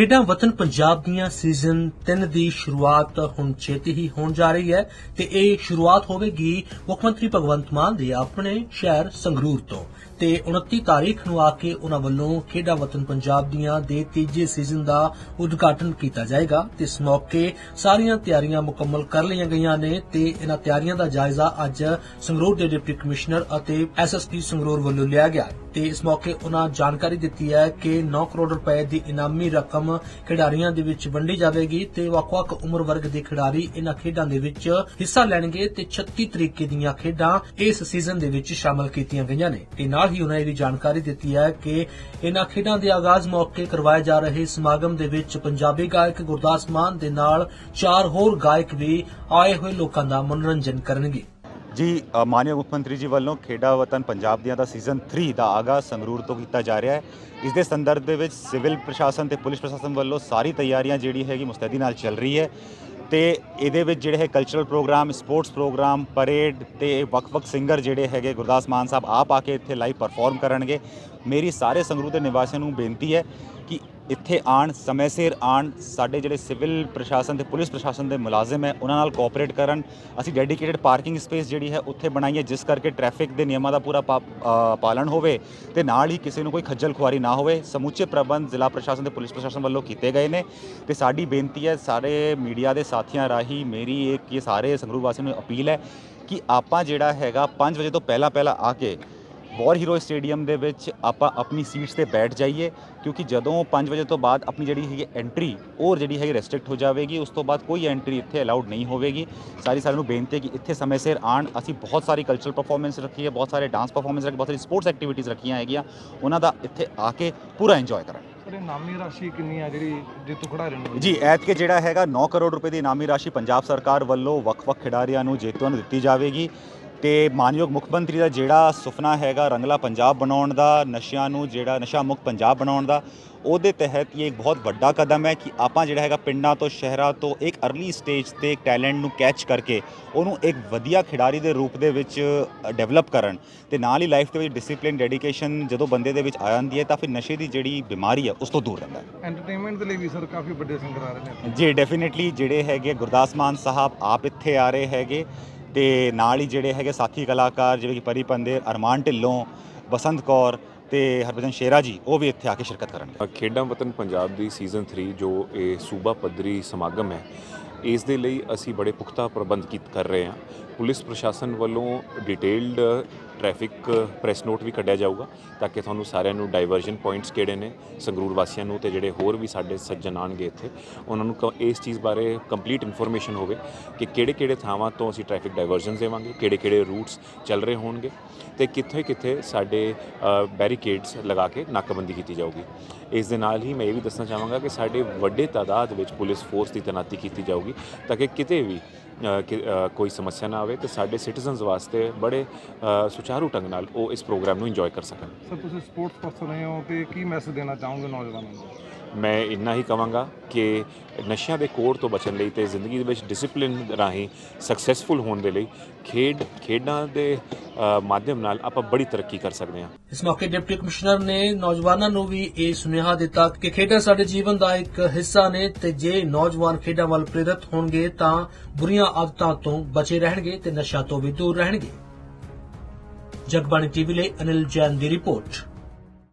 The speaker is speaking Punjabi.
ਖੇਡਾਂ ਵਤਨ ਪੰਜਾਬ ਦੀਆਂ ਸੀਜ਼ਨ 3 ਦੀ ਸ਼ੁਰੂਆਤ ਹੁਣ ਛੇਤੀ ਹੀ ਹੋਣ ਜਾ ਰਹੀ ਹੈ ਤੇ ਇਹ ਸ਼ੁਰੂਆਤ ਹੋਵੇਗੀ ਮੁੱਖ ਮੰਤਰੀ ਭਗਵੰਤ ਮਾਨ ਦੇ ਆਪਣੇ ਸ਼ਹਿਰ ਸੰਗਰੂਰ ਤੋਂ। ਤੇ 29 ਤਾਰੀਖ ਨੂੰ ਆ ਕੇ ਉਹਨਾਂ ਵੱਲੋਂ ਖੇਡਾਂ ਵਤਨ ਪੰਜਾਬ ਦੀਆਂ ਦੇ ਤੀਜੇ ਸੀਜ਼ਨ ਦਾ ਉਦਘਾਟਨ ਕੀਤਾ ਜਾਏਗਾ। ਤੇ ਇਸ ਮੌਕੇ ਸਾਰੀਆਂ ਤਿਆਰੀਆਂ ਮੁਕੰਮਲ ਕਰ ਲਈਆਂ ਗਈਆਂ ਨੇ ਤੇ ਇਹਨਾਂ ਤਿਆਰੀਆਂ ਦਾ ਜਾਇਜ਼ਾ ਅੱਜ ਸੰਗਰੂਰ ਦੇ ਡਿਪਟੀ ਕਮਿਸ਼ਨਰ ਅਤੇ ਐਸਐਸਪੀ ਸੰਗਰੂਰ ਵੱਲੋਂ ਲਿਆ ਗਿਆ। ਤੇ ਇਸ ਮੌਕੇ ਉਹਨਾਂ ਜਾਣਕਾਰੀ ਦਿੱਤੀ ਹੈ ਕਿ 9 ਕਰੋੜ ਰੁਪਏ ਦੀ ਇਨਾਮੀ ਰਕਮ ਖਿਡਾਰੀਆਂ ਦੇ ਵਿੱਚ ਵੰਡੀ ਜਾਵੇਗੀ ਤੇ ਵੱਖ-ਵੱਖ ਉਮਰ ਵਰਗ ਦੇ ਖਿਡਾਰੀ ਇਹਨਾਂ ਖੇਡਾਂ ਦੇ ਵਿੱਚ ਹਿੱਸਾ ਲੈਣਗੇ ਤੇ 36 ਤਰੀਕੇ ਦੀਆਂ ਖੇਡਾਂ ਇਸ ਸੀਜ਼ਨ ਦੇ ਵਿੱਚ ਸ਼ਾਮਲ ਕੀਤੀਆਂ ਗਈਆਂ ਨੇ। ਤੇ ਨਾਲ ਹੀ ਉਹਨਾਂ ਇਹ ਵੀ ਜਾਣਕਾਰੀ ਦਿੱਤੀ ਹੈ ਕਿ ਇਹਨਾਂ ਖੇਡਾਂ ਦੇ ਆਗਾਜ਼ ਮੌਕੇ ਕਰਵਾਏ ਜਾ ਰਹੇ ਸਮਾਗਮ ਦੇ ਵਿੱਚ ਪੰਜਾਬੀ ਗਾਇਕ ਗੁਰਦਾਸ ਮਾਨ ਦੇ ਨਾਲ ਚਾਰ ਹੋਰ ਗਾਇਕ ਵੀ ਆਏ ਹੋਏ ਲੋਕਾਂ ਦਾ ਮਨੋਰੰਜਨ ਕਰਨਗੇ। ਜੀ ਅ, ਮਾਨਯੋਗ ਮੁੱਖ ਮੰਤਰੀ ਜੀ ਵੱਲੋਂ ਖੇਡਾਂ ਵਤਨ ਪੰਜਾਬ ਦੀਆਂ ਦਾ ਸੀਜ਼ਨ 3 ਦਾ ਆਗਾਜ਼ ਸੰਗਰੂਰ ਤੋਂ ਕੀਤਾ ਜਾ ਰਿਹਾ ਹੈ। ਇਸ ਦੇ ਸੰਦਰਭ ਦੇ ਵਿੱਚ ਸਿਵਲ ਪ੍ਰਸ਼ਾਸਨ ਤੇ ਪੁਲਿਸ ਪ੍ਰਸ਼ਾਸਨ ਵੱਲੋਂ ਸਾਰੀ ਤਿਆਰੀਆਂ ਜਿਹੜੀ ਹੈਗੀ ਮੁਸਤੈਦੀ ਨਾਲ ਚੱਲ ਰਹੀ ਹੈ ਤੇ ਇਹਦੇ ਵਿੱਚ ਜਿਹੜੇ ਹੈ cultural program sports program parade ਤੇ ਵੱਖ-ਵੱਖ ਸਿੰਗਰ ਜਿਹੜੇ ਹੈਗੇ ਗੁਰਦਾਸ ਮਾਨ ਸਾਹਿਬ ਆਪ ਆ ਕੇ ਇੱਥੇ ਲਾਈਵ ਪਰਫਾਰਮ ਕਰਨਗੇ। ਮੇਰੀ ਸਾਰੇ ਸੰਗਰੂਰ ਦੇ ਨਿਵਾਸੀਆਂ ਨੂੰ ਬੇਨਤੀ ਹੈ ਕਿ ਇੱਥੇ ਆਣ ਸਮੇਂ ਸਿਰ ਆਣ ਸਾਡੇ ਜਿਹੜੇ ਸਿਵਲ ਪ੍ਰਸ਼ਾਸਨ ਤੇ ਪੁਲਿਸ ਪ੍ਰਸ਼ਾਸਨ ਦੇ ਮੁਲਾਜ਼ਮ ਹੈ, ਉਹਨਾਂ ਨਾਲ ਕੋਆਪਰੇਟ ਕਰਨ। ਅਸੀਂ ਡੈਡੀਕੇਟਿਡ ਪਾਰਕਿੰਗ ਸਪੇਸ ਜਿਹੜੀ ਹੈ, ਉੱਥੇ ਬਣਾਈਏ ਜਿਸ ਕਰਕੇ ਟ੍ਰੈਫਿਕ ਦੇ ਨਿਯਮਾਂ ਦਾ ਪੂਰਾ ਪਾ- ਪਾਲਣ ਹੋਵੇ ਤੇ ਨਾਲ ਹੀ ਕਿਸੇ ਨੂੰ ਕੋਈ ਖੱਜਲ ਖੁਆਰੀ ਨਾ ਹੋਵੇ, ਸਮੁੱਚੇ ਪ੍ਰਬੰਧ ਜ਼ਿਲ੍ਹਾ ਪ੍ਰਸ਼ਾਸਨ ਤੇ ਪੁਲਿਸ ਪ੍ਰਸ਼ਾਸਨ ਵੱਲੋਂ ਕੀਤੇ ਗਏ ਨੇ। ਤੇ ਸਾਡੀ ਬੇਨਤੀ ਹੈ, ਸਾਰੇ ਮੀਡੀਆ ਦੇ ਸਾਥੀਆਂ ਰਾਹੀਂ ਮੇਰੀ ਇੱਕ, ਇਹ ਸਾਰੇ ਸੰਗਰੂਰ ਵਾਸੀਆਂ ਨੂੰ ਅਪੀਲ ਹੈ ਕਿ ਆਪਾਂ ਜਿਹੜਾ ਹੈਗਾ 5 ਵਜੇ ਤੋਂ ਪਹਿਲਾਂ ਪਹਿਲਾਂ ਆ ਕੇ ਵਾਰ ਹੀਰੋ ਸਟੇਡੀਅਮ ਦੇ ਵਿੱਚ ਆਪਾਂ ਆਪਣੀ ਸੀਟਸ ਤੇ ਬੈਠ ਜਾਈਏ ਕਿਉਂਕਿ ਜਦੋਂ 5 ਵਜੇ ਤੋਂ ਬਾਅਦ ਆਪਣੀ ਜਿਹੜੀ ਹੈਗੀ ਐਂਟਰੀ ਉਹ ਜਿਹੜੀ ਹੈਗੀ ਰੈਸਟ੍ਰਿਕਟ ਹੋ ਜਾਵੇਗੀ ਉਸ ਤੋਂ ਬਾਅਦ ਕੋਈ ਐਂਟਰੀ ਇੱਥੇ ਅਲਾਉਡ ਨਹੀਂ ਹੋਵੇਗੀ। ਸਾਰੀ ਸਾਰਿਆਂ ਨੂੰ ਬੇਨਤੀ ਹੈ ਕਿ ਇੱਥੇ ਸਮੇਂ ਸਿਰ ਆਣ ਅਸੀਂ ਬਹੁਤ ਸਾਰੀ ਕਲਚਰਲ ਪਰਫਾਰਮੈਂਸ ਰੱਖੀ ਹੈ ਬਹੁਤ ਸਾਰੇ ਡਾਂਸ ਪਰਫਾਰਮੈਂਸ ਰੱਖੀ ਬਹੁਤ ਸਾਰੀ ਸਪੋਰਟਸ ਐਕਟੀਵਿਟੀਜ਼ ਰੱਖੀਆਂ ਹੈਗੀਆਂ। ਉਹਨਾਂ ਦਾ ਇੱਥੇ ਆ ਕੇ ਪੂਰਾ ਇੰਜੋਏ ਕਰਨ। ਸਰ ਨਾਮੀ ਰਾਸ਼ੀ ਕਿੰਨੀ ਆ ਜਿਹੜੀ ਜੇਤੂ ਖਿਡਾਰੀ ਨੂੰ ਜੀ ਐਤਕੇ ਜਿਹੜਾ ਹੈਗਾ 9 ਕਰੋੜ ਰੁਪਏ ਦੀ ਇਨਾਮੀ ਰਾਸ਼ੀ ਪੰਜਾਬ ਸਰਕਾਰ ਵੱਲੋਂ ਵੱਖ-ਵੱਖ ਖਿਡਾਰੀਆਂ ਨੂੰ ਜੇਤੂਆਂ ਨੂੰ ਦਿੱਤੀ ਜਾਵੇਗੀ। ਤੇ ਮਾਨਯੋਗ ਮੁੱਖ ਮੰਤਰੀ ਦਾ ਜਿਹੜਾ ਸੁਪਨਾ ਹੈਗਾ ਰੰਗਲਾ ਪੰਜਾਬ ਬਣਾਉਣ ਦਾ ਨਸ਼ਿਆਂ ਨੂੰ ਜਿਹੜਾ ਨਸ਼ਾ ਮੁਕਤ ਪੰਜਾਬ ਬਣਾਉਣ ਦਾ ਉਹਦੇ ਤਹਿਤ ਇਹ ਇੱਕ ਬਹੁਤ ਵੱਡਾ ਕਦਮ ਹੈ ਕਿ ਆਪਾਂ ਜਿਹੜਾ ਹੈਗਾ ਪਿੰਡਾਂ ਤੋਂ ਸ਼ਹਿਰਾਂ ਤੋਂ ਇੱਕ ਅਰਲੀ ਸਟੇਜ ਤੇ ਟੈਲੈਂਟ ਨੂੰ ਕੈਚ ਕਰਕੇ ਉਹਨੂੰ ਇੱਕ ਵਧੀਆ ਖਿਡਾਰੀ ਦੇ ਰੂਪ ਦੇ ਵਿੱਚ ਡਿਵੈਲਪ ਕਰਨ ਤੇ ਨਾਲ ਹੀ ਲਾਈਫ ਦੇ ਵਿੱਚ ਡਿਸਪਲਿਨ ਡੈਡੀਕੇਸ਼ਨ ਜਦੋਂ ਬੰਦੇ ਦੇ ਵਿੱਚ ਆ ਜਾਂਦੀ ਹੈ ਤਾਂ ਫਿਰ ਨਸ਼ੇ ਦੀ ਜਿਹੜੀ ਬਿਮਾਰੀ ਹੈ ਉਸ ਤੋਂ ਦੂਰ ਰਹਿੰਦਾ ਹੈ। ਐਂਟਰਟੇਨਮੈਂਟ ਦੇ ਲਈ ਵੀ ਸਰ ਕਾਫੀ ਵੱਡੇ ਸਿੰਗਰ ਆ ਰਹੇ ਨੇ ਜੀ ਡੈਫੀਨਿਟਲੀ ਜਿਹੜੇ ਹੈਗੇ ਗੁਰਦਾਸ ਮਾਨ ਸਾਹਿਬ ਆਪ ਇੱਥੇ ਆ ਰਹੇ ਹੈਗੇ। ਤੇ ਨਾਲ ਹੀ ਜਿਹੜੇ ਹੈਗੇ ਸਾਥੀ ਕਲਾਕਾਰ, ਜਿਵੇਂ ਕਿ ਪਰੀ ਪੰਦੇ, ਅਰਮਾਨ ਢਿੱਲੋਂ, ਬਸੰਤ ਕੌਰ ਤੇ ਹਰਭਜਨ ਸ਼ੇਰਾ ਜੀ, ਉਹ ਵੀ ਇੱਥੇ ਆ ਕੇ ਸ਼ਿਰਕਤ ਕਰਨਗੇ। ਖੇਡਾਂ ਵਤਨ ਪੰਜਾਬ ਦੀ ਸੀਜ਼ਨ 3 ਜੋ ਇਹ ਸੂਬਾ ਪੱਧਰੀ ਸਮਾਗਮ ਹੈ ਇਸ ਦੇ ਲਈ ਅਸੀਂ ਬੜੇ ਪੁਖਤਾ ਪ੍ਰਬੰਧ ਕੀਤ ਕਰ ਰਹੇ ਹਾਂ। ਪੁਲਿਸ ਪ੍ਰਸ਼ਾਸਨ ਵੱਲੋਂ ਡਿਟੇਲਡ ਟ੍ਰੈਫਿਕ ਪ੍ਰੈਸ ਨੋਟ ਵੀ ਕੱਢਿਆ ਜਾਊਗਾ ਤਾਂ ਕਿ ਤੁਹਾਨੂੰ ਸਾਰਿਆਂ ਨੂੰ ਡਾਈਵਰਜਨ ਪੁਆਇੰਟਸ ਕਿਹੜੇ ਨੇ, ਸੰਗਰੂਰ ਵਾਸੀਆਂ ਨੂੰ ਤੇ ਜਿਹੜੇ ਹੋਰ ਵੀ ਸਾਡੇ ਸੱਜਣ ਆਣਗੇ ਇੱਥੇ, ਉਹਨਾਂ ਨੂੰ ਕ- ਇਸ ਚੀਜ਼ ਬਾਰੇ ਕੰਪਲੀਟ ਇਨਫੋਰਮੇਸ਼ਨ ਹੋਵੇ ਕਿ ਕਿਹੜੇ ਕਿਹੜੇ ਥਾਵਾਂ ਤੋਂ ਅਸੀਂ ਟ੍ਰੈਫਿਕ ਡਾਈਵਰਜਨ ਦੇਵਾਂਗੇ, ਕਿਹੜੇ ਕਿਹੜੇ ਰੂਟਸ ਚੱਲ ਰਹੇ ਹੋਣਗੇ ਤੇ ਕਿੱਥੇ ਕਿੱਥੇ ਸਾਡੇ ਬੈਰੀਕੇਡਸ ਲਗਾ ਕੇ ਨਾਕਾਬੰਦੀ ਕੀਤੀ ਜਾਊਗੀ। ਇਸ ਦੇ ਨਾਲ ਹੀ ਮੈਂ ਇਹ ਵੀ ਦੱਸਣਾ ਚਾਹਾਂਗਾ ਕਿ ਸਾਡੇ ਵੱਡੇ ਤਾਦਾਦ ਵਿੱਚ ਪੁਲਿਸ ਫੋਰਸ ਦੀ ਤੈਨਾਤੀ ਕੀਤੀ ਜਾਊਗੀ ਤਾਂ ਕਿ ਕਿਤੇ ਵੀ ਕੋਈ ਸਮੱਸਿਆ ਨਾ ਆਵੇ ਤੇ ਸਾਡੇ ਸਿਟੀਜ਼ਨਸ ਵਾਸਤੇ ਬੜੇ ਸੁਚਾਰੂ ਢੰਗ ਨਾਲ ਉਹ ਇਸ ਪ੍ਰੋਗਰਾਮ ਨੂੰ ਇੰਜੋਏ ਕਰ ਸਕਣ। ਸਰ, ਤੁਸੀਂ ਸਪੋਰਟਸ ਪਰਸਨ ਰਹੇ ਹੋ ਤੇ ਕੀ ਮੈਸੇਜ ਦੇਣਾ ਚਾਹੋਗੇ ਨੌਜਵਾਨਾਂ ਨੂੰ? ਮੈਂ ਇੰਨਾ ਹੀ ਕਵਾਂਗਾ ਕਿ ਨਸ਼ਿਆਂ ਦੇ ਕੋੜ ਤੋਂ ਬਚਣ ਲਈ ਤੇ ਜ਼ਿੰਦਗੀ ਦੇ ਵਿੱਚ ਡਿਸਪਲਿਨ ਰਾਹੀਂ ਸਕਸੈਸਫੁਲ ਹੋਣ ਦੇ ਲਈ ਖੇਡ, ਖੇਡਾਂ ਦੇ ਮਾਧਿਅਮ ਨਾਲ ਆਪਾਂ ਬੜੀ ਤਰੱਕੀ ਕਰ ਸਕਦੇ ਹਾਂ। ਇਸ ਮੌਕੇ ਡਿਪਟੀ ਕਮਿਸ਼ਨਰ ਨੇ ਨੌਜਵਾਨਾਂ ਨੂੰ ਵੀ ਇਹ ਸੁਨੇਹਾ ਦਿੱਤਾ ਕਿ ਖੇਡਾਂ ਸਾਡੇ ਜੀਵਨ ਦਾ ਇੱਕ ਹਿੱਸਾ ਨੇ ਤੇ ਜੇ ਨੌਜਵਾਨ ਖੇਡਾਂ ਵੱਲ ਪ੍ਰੇਰਿਤ ਹੋਣਗੇ ਤਾਂ ਬੁਰੀਆਂ ਆਦਤਾਂ ਤੋਂ ਬਚੇ ਰਹਿਣਗੇ ਤੇ ਨਸ਼ਾ ਤੋਂ ਵੀ ਦੂਰ ਰਹਿਣਗੇ। ਜਗਬਾਣੀ ਟੀਵੀ ਲਈ ਅਨਿਲ ਜੈਨ ਦੀ ਰਿਪੋਰਟ।